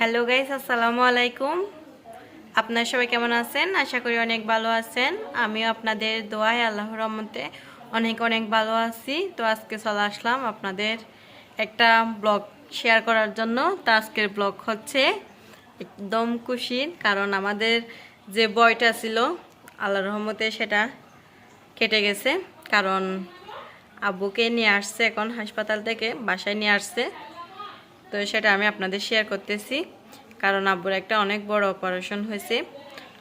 Hello guys আসসালামু আলাইকুম। আপনারা সবাই কেমন আছেন? আশা করি অনেক ভালো আছেন। আমিও আপনাদের দোয়ায় আল্লাহর রহমতে অনেক অনেক ভালো আছি। তো আজকে চলে আসলাম আপনাদের একটা ব্লগ শেয়ার করার জন্য। তো আজকের ব্লগ হচ্ছে একদম খুশির, কারণ আমাদের যে বয়টা ছিল, আল্লাহর রহমতে সেটা কেটে গেছে। কারণ আব্বুকে নিয়ে আসছে এখন হাসপাতাল থেকে, বাসায় নিয়ে আসছে। তো সেটা আমি আপনাদের শেয়ার করতেছি। কারণ আব্বুর একটা অনেক বড় অপারেশন হয়েছে।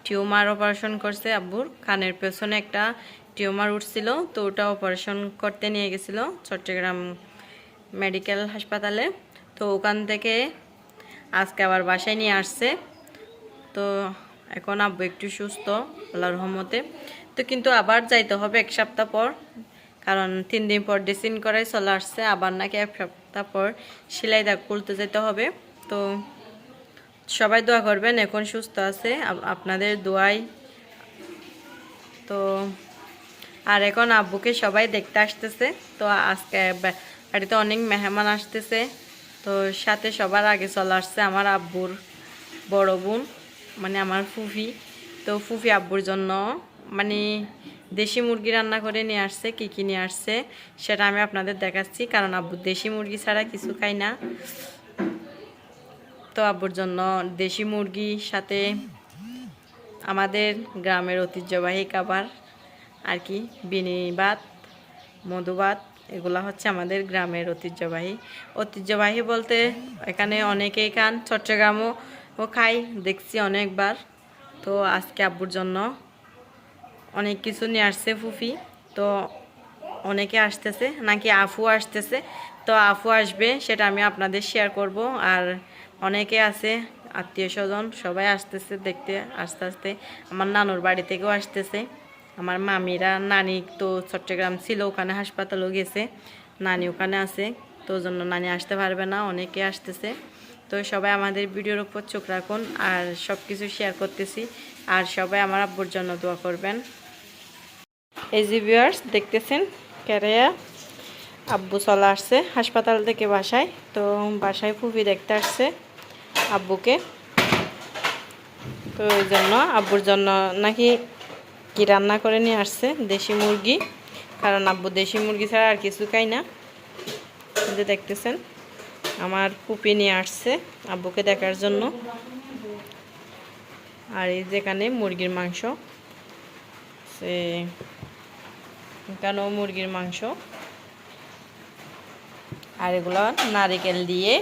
টিউমার অপারেশন করছে আব্বুর। কানের পেছনে একটা টিউমার উঠছিল, তো ওটা অপারেশন করতে নিয়ে গেছিল চট্টগ্রাম মেডিকেল হাসপাতালে। তো ওখান থেকে আজকে আবার বাসায় নিয়ে আসছে। তো এখন আব্বু একটু সুস্থ, আল্লাহর রহমতে। তো কিন্তু আবার যাইতে হবে এক সপ্তাহ পর, কারণ তিন দিন পর ড্রেসিং করে চলে আসছে, আবার নাকি এক পর সেলাই দাগ খুলতে যেতে হবে। তো সবাই দোয়া করবেন, এখন সুস্থ আছে আপনাদের দোয়াই। তো আর এখন আব্বুকে সবাই দেখতে আসতেছে। তো আজকে বাড়িতে অনেক মেহমান আসতেছে। তো সাথে সবার আগে চলে আসছে আমার আব্বুর বড় বোন মানে আমার ফুফি। তো ফুফি আব্বুর জন্য মানে দেশি মুরগি রান্না করে নিয়ে আসছে, কী কী নিয়ে আসছে, সেটা আমি আপনাদের দেখাচ্ছি। কারণ আব্বু দেশি মুরগি ছাড়া কিছু খাই না। তো আব্বুর জন্য দেশি মুরগি সাথে আমাদের গ্রামের ঐতিহ্যবাহী খাবার, আর কি, বিনি ভাত, মধু ভাত, এগুলা হচ্ছে আমাদের গ্রামের ঐতিহ্যবাহী। ঐতিহ্যবাহী বলতে এখানে অনেকেই খান, চট্টগ্রামও খাই, দেখছি অনেকবার। তো আজকে আব্বুর জন্য অনেক কিছু নিয়ে আসছে ফুফি। তো অনেকে আসতেছে, নাকি আফু আসতেছে। তো আফু আসবে, সেটা আমি আপনাদের শেয়ার করব। আর অনেকে আছে, আত্মীয় স্বজন, সবাই আসতেছে দেখতে, আস্তে আস্তে। আমার নানুর বাড়ি থেকেও আসতেছে। আমার মামিরা, নানি তো চট্টগ্রাম ছিল, ওখানে হাসপাতালও গেছে। নানি ওখানে আছে, তো জন্য নানি আসতে পারবে না, অনেকে আসতেছে। তো সবাই আমাদের ভিডিওর উপর চোখ রাখুন আর সব কিছু শেয়ার করতেছি। আর সবাই আমার আব্বুর জন্য দোয়া করবেন। এই যে ভিউয়ার্স দেখতেছেন? কেরাইয়া আব্বু চলে আসছে হাসপাতাল থেকে বাসায়। তো বাসায় ফুফি দেখতে আসছে আব্বুকে। তো ওই জন্য আব্বুর জন্য নাকি কি রান্না করে নিয়ে আসছে? দেশি মুরগি। কারণ আব্বু দেশি মুরগি ছাড়া আর কিছু খাই না। দেখতেছেন? আমার পুপি নিয়ে আসছে আব্বুকে দেখার জন্য। আর এই যেখানে মুরগির মাংস। সে এখানেও মুরগির মাংস। আর এগুলো নারিকেল দিয়ে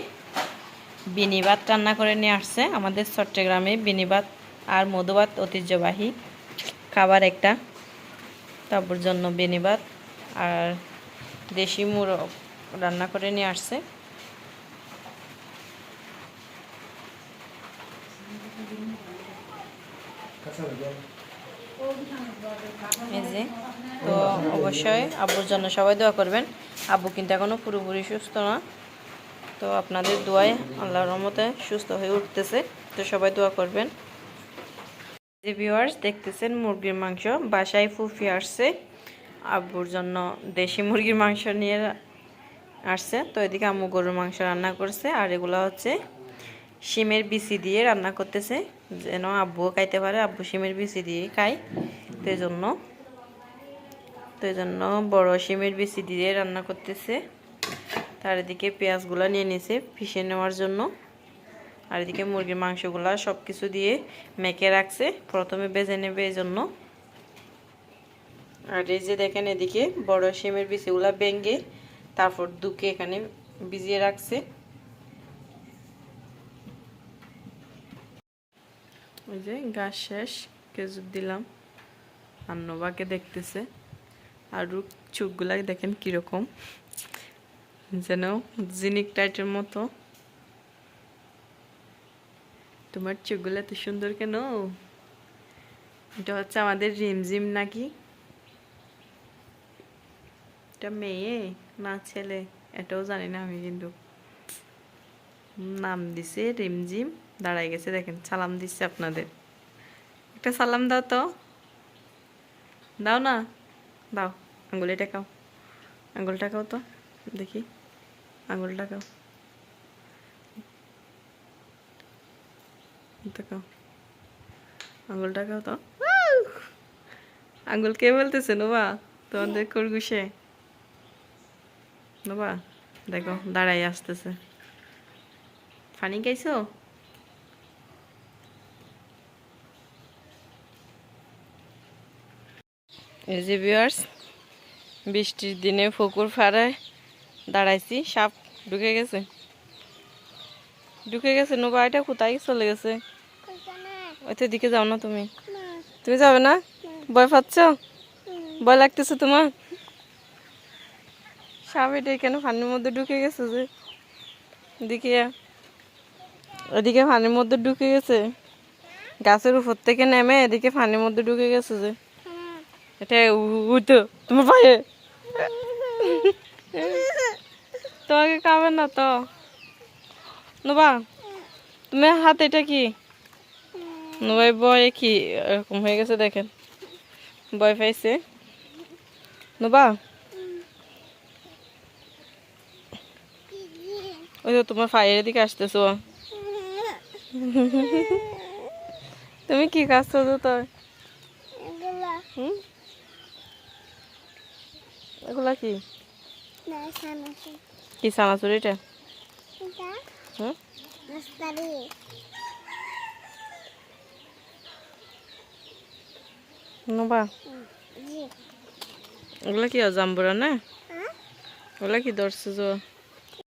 বিনি ভাত রান্না করে নিয়ে আসছে। আমাদের চট্টগ্রামে বিনি ভাত আর মধুভাত ঐতিহ্যবাহী খাবার একটা। তারপর জন্য বিনি ভাত আর দেশি মুরগ রান্না করে নিয়ে আসছে। যে তো অবশ্যই আব্বুর জন্য সবাই দোয়া করবেন। আব্বু কিন্তু এখনও পুরোপুরি সুস্থ না। তো আপনাদের দোয়ায় আল্লাহর রহমতে সুস্থ হয়ে উঠতেছে, তো সবাই দোয়া করবেন। যে ভিউয়ার্স দেখতেছেন মুরগির মাংস, বাসায় ফুফি আসছে। আব্বুর জন্য দেশি মুরগির মাংস নিয়ে আসছে। তো এদিকে আম্মু গরুর মাংস রান্না করছে, আর এগুলো হচ্ছে শিমের বিচি দিয়ে রান্না করতেছে। যেন আব্বুও খাইতে পারে, আব্বু শিমের বিচি দিয়ে খায়। তো এই জন্য, তো এই জন্য বড় শিমের বিচি দিয়ে রান্না করতেছে। তার এদিকে পেঁয়াজগুলো নিয়ে নিছে পিষে নেওয়ার জন্য। আর এদিকে মুরগির মাংসগুলো সব কিছু দিয়ে মেখে রাখছে, প্রথমে বেজে নেবে এই জন্য। আর এই যে দেখেন এদিকে বড় শিমের বিচিগুলো ভেঙে তারপর দুকে এখানে ভিজিয়ে রাখছে। ওই যে গাছ শেষ খেজুর দিলাম। আর নোবাকে দেখতেছে। আর রূপ চোখগুলা দেখেন কীরকম। যেন জিনিক টাইটের মতো। তোমার চোখগুলো এত সুন্দর কেন? এটা হচ্ছে আমাদের রিমঝিম নাকি? এটা মেয়ে, না ছেলে? এটাও জানি না আমি কিন্তু। নাম দিছে রিমঝিম দাঁড়াই গেছে, দেখেন, সালাম দিচ্ছে আপনাদের। একটা সালাম দাও তো। দাও না? দাও, আঙ্গুলি টাকাও আঙ্গুল টাকাও তো, দেখি। আঙ্গুল টাকাও দেখো আঙুল টাকাও তো। আঙুল কে বলতেছে, নোবা? তোমাদের খরগোশে নোবা? দেখো দাঁড়াই আসতেছে। ফানি খাইছো? এই যে ভিউয়ার্স বৃষ্টির দিনে পুকুর ফাড়ায় দাঁড়াইছি, সাপ ঢুকে গেছে। ঢুকে গেছে, নোবা, এটা কোথায় চলে গেছে? ওই তো দিকে যাও না তুমি। তুমি যাবে না? ভয় পাচ্ছ? ভয় লাগতেছে তোমার? সাপ এটা কেন পানির মধ্যে ঢুকে গেছে যে। দিকে ওদিকে পানির মধ্যে ঢুকে গেছে। গাছের উপর থেকে নেমে এদিকে পানির মধ্যে ঢুকে গেছে যে। এটা উঠো তোমার পায়ে। তোমাকে খাবে না তো। নোবা তোমার হাত এটা কি? নোবাই বয় কি এরকম হয়ে গেছে দেখেন। ভয় পাইছে। নোবা ওই তো তোমার ফায়ারের দিকে আসতেছো তুমি কি কাজ করছ তো হুম? এগুলা কি? কি সানাচুর এটা? হুম নোবা? ওগুলা কি জাম্বুরা না? ওগুলা কি ধরছে